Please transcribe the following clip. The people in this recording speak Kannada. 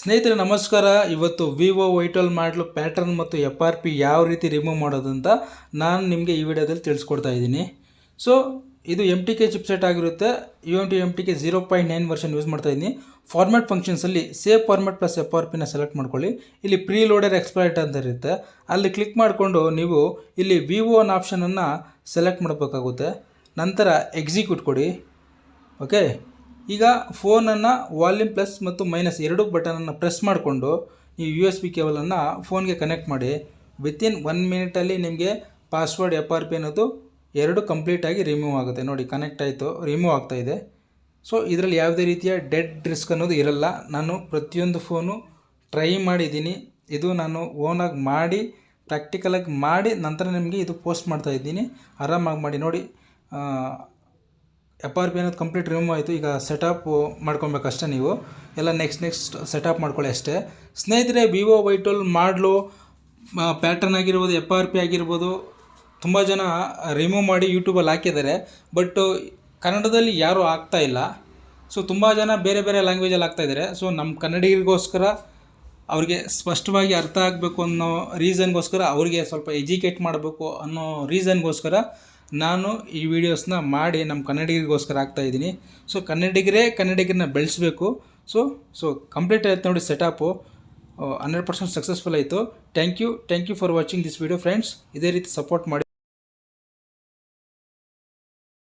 ಸ್ನೇಹಿತರೆ, ನಮಸ್ಕಾರ. ಇವತ್ತು ವಿವೋ ವೈಟಲ್ ಮಾಡಲು ಪ್ಯಾಟರ್ನ್ ಮತ್ತು ಎಫ್ ಆರ್ ಪಿ ಯಾವ ರೀತಿ ರಿಮೂವ್ ಮಾಡೋದು ಅಂತ ನಾನು ನಿಮಗೆ ಈ ವಿಡಿಯೋದಲ್ಲಿ ತಿಳಿಸ್ಕೊಡ್ತಾ ಇದ್ದೀನಿ. ಸೊ ಇದು ಎಂ ಟಿ ಕೆ ಚಿಪ್ಸೆಟ್ ಆಗಿರುತ್ತೆ. U M T M T K zero point nine version use ಮಾಡ್ತಾ ಇದ್ದೀನಿ. Format ಫಂಕ್ಷನ್ಸಲ್ಲಿ save format plus F R ಪಿನ ಸೆಲೆಕ್ಟ್ ಮಾಡ್ಕೊಳ್ಳಿ. ಇಲ್ಲಿ ಪ್ರೀ ಲೋಡೆಡ್ ಎಕ್ಸ್ಪೈರ್ಟ್ ಅಂತ ಇರುತ್ತೆ. ಅಲ್ಲಿ ಕ್ಲಿಕ್ ಮಾಡಿಕೊಂಡು ನೀವು ಇಲ್ಲಿ ವಿವೋ ಅನ್ನೋ ಆಪ್ಷನನ್ನು ಸೆಲೆಕ್ಟ್ ಮಾಡಬೇಕಾಗುತ್ತೆ. ನಂತರ ಎಕ್ಸಿಕ್ಯೂಟ್ ಕೊಡಿ. ಓಕೆ ಈಗ ಫೋನನ್ನು ವಾಲ್ಯೂಮ್ ಪ್ಲಸ್ ಮತ್ತು ಮೈನಸ್ ಎರಡೂ ಬಟನನ್ನು ಪ್ರೆಸ್ ಮಾಡಿಕೊಂಡು ಈ ಯು ಎಸ್ ಬಿ ಕೇಬಲನ್ನು ಫೋನ್ಗೆ ಕನೆಕ್ಟ್ ಮಾಡಿ. ವಿತಿನ್ ಒನ್ ಮಿನಿಟಲ್ಲಿ ನಿಮಗೆ ಪಾಸ್ವರ್ಡ್ ಎಫ್ ಆರ್ ಪಿ ಅನ್ನೋದು ಎರಡು ಕಂಪ್ಲೀಟಾಗಿ ರಿಮೂವ್ ಆಗುತ್ತೆ. ನೋಡಿ ಕನೆಕ್ಟ್ ಆಯಿತು ರಿಮೂವ್ ಆಗ್ತಾ ಇದೆ. ಸೊ ಇದರಲ್ಲಿ ಯಾವುದೇ ರೀತಿಯ ಡೆಡ್ ರಿಸ್ಕ್ ಅನ್ನೋದು ಇರಲ್ಲ. ನಾನು ಪ್ರತಿಯೊಂದು ಫೋನು ಟ್ರೈ ಮಾಡಿದ್ದೀನಿ. ಇದು ನಾನು ಓನಾಗಿ ಮಾಡಿ ಪ್ರಾಕ್ಟಿಕಲಾಗಿ ಮಾಡಿ ನಂತರ ನಿಮಗೆ ಇದು ಪೋಸ್ಟ್ ಮಾಡ್ತಾಯಿದ್ದೀನಿ ಆರಾಮಾಗಿ ಮಾಡಿ. ನೋಡಿ ಎಫ್ ಆರ್ ಪಿ ಅನ್ನೋದು ಕಂಪ್ಲೀಟ್ ರಿಮೂವ್ ಆಯಿತು. ಈಗ ಸೆಟಪ್ ಮಾಡ್ಕೊಬೇಕಷ್ಟೇ ನೀವು. ಎಲ್ಲ ನೆಕ್ಸ್ಟ್ ನೆಕ್ಸ್ಟ್ ಸೆಟಪ್ ಮಾಡ್ಕೊಳ್ಳಿ ಅಷ್ಟೇ. ಸ್ನೇಹಿತರೆ ವಿವೋ ವೈಟೋಲ್ ಮಾಡಲು ಪ್ಯಾಟರ್ನ್ ಆಗಿರ್ಬೋದು ಎಫ್ ಆರ್ ಪಿ ಆಗಿರ್ಬೋದು, ತುಂಬ ಜನ ರಿಮೂವ್ ಮಾಡಿ ಯೂಟ್ಯೂಬಲ್ಲಿ ಹಾಕಿದ್ದಾರೆ. ಬಟ್ ಕನ್ನಡದಲ್ಲಿ ಯಾರೂ ಆಗ್ತಾ ಇಲ್ಲ. ಸೊ ತುಂಬ ಜನ ಬೇರೆ ಬೇರೆ ಲ್ಯಾಂಗ್ವೇಜಲ್ಲಿ ಆಗ್ತಾಯಿದ್ದಾರೆ ಸೊ ನಮ್ಮ ಕನ್ನಡಿಗರಿಗೋಸ್ಕರ ಅವ್ರಿಗೆ ಸ್ಪಷ್ಟವಾಗಿ ಅರ್ಥ ಆಗಬೇಕು ಅನ್ನೋ ರೀಸನ್ಗೋಸ್ಕರ ಅವರಿಗೆ ಸ್ವಲ್ಪ ಎಜುಕೇಟ್ ಮಾಡಬೇಕು ಅನ್ನೋ ರೀಸನ್ಗೋಸ್ಕರ ನಾನು ಈ ವಿಡಿಯೋಸ್ನ ಮಾಡಿ ನಮ್ಮ ಕನ್ನಡಿಗರಿಗೋಸ್ಕರ ಆಗ್ತಾ ಇದ್ದೀನಿ. ಸೊ ಕನ್ನಡಿಗರೇ ಕನ್ನಡಿಗರನ್ನ ಬೆಳೆಸಬೇಕು. ಸೊ ಸೊ ಕಂಪ್ಲೀಟ್ ಆಯ್ತು ನೋಡಿ ಸೆಟಪು ಹಂಡ್ರೆಡ್ ಪರ್ಸೆಂಟ್ ಸಕ್ಸಸ್ಫುಲ್ ಆಯಿತು. Thank you thank you for watching this video friends ಇದೇ ರೀತಿ ಸಪೋರ್ಟ್ ಮಾಡಿ.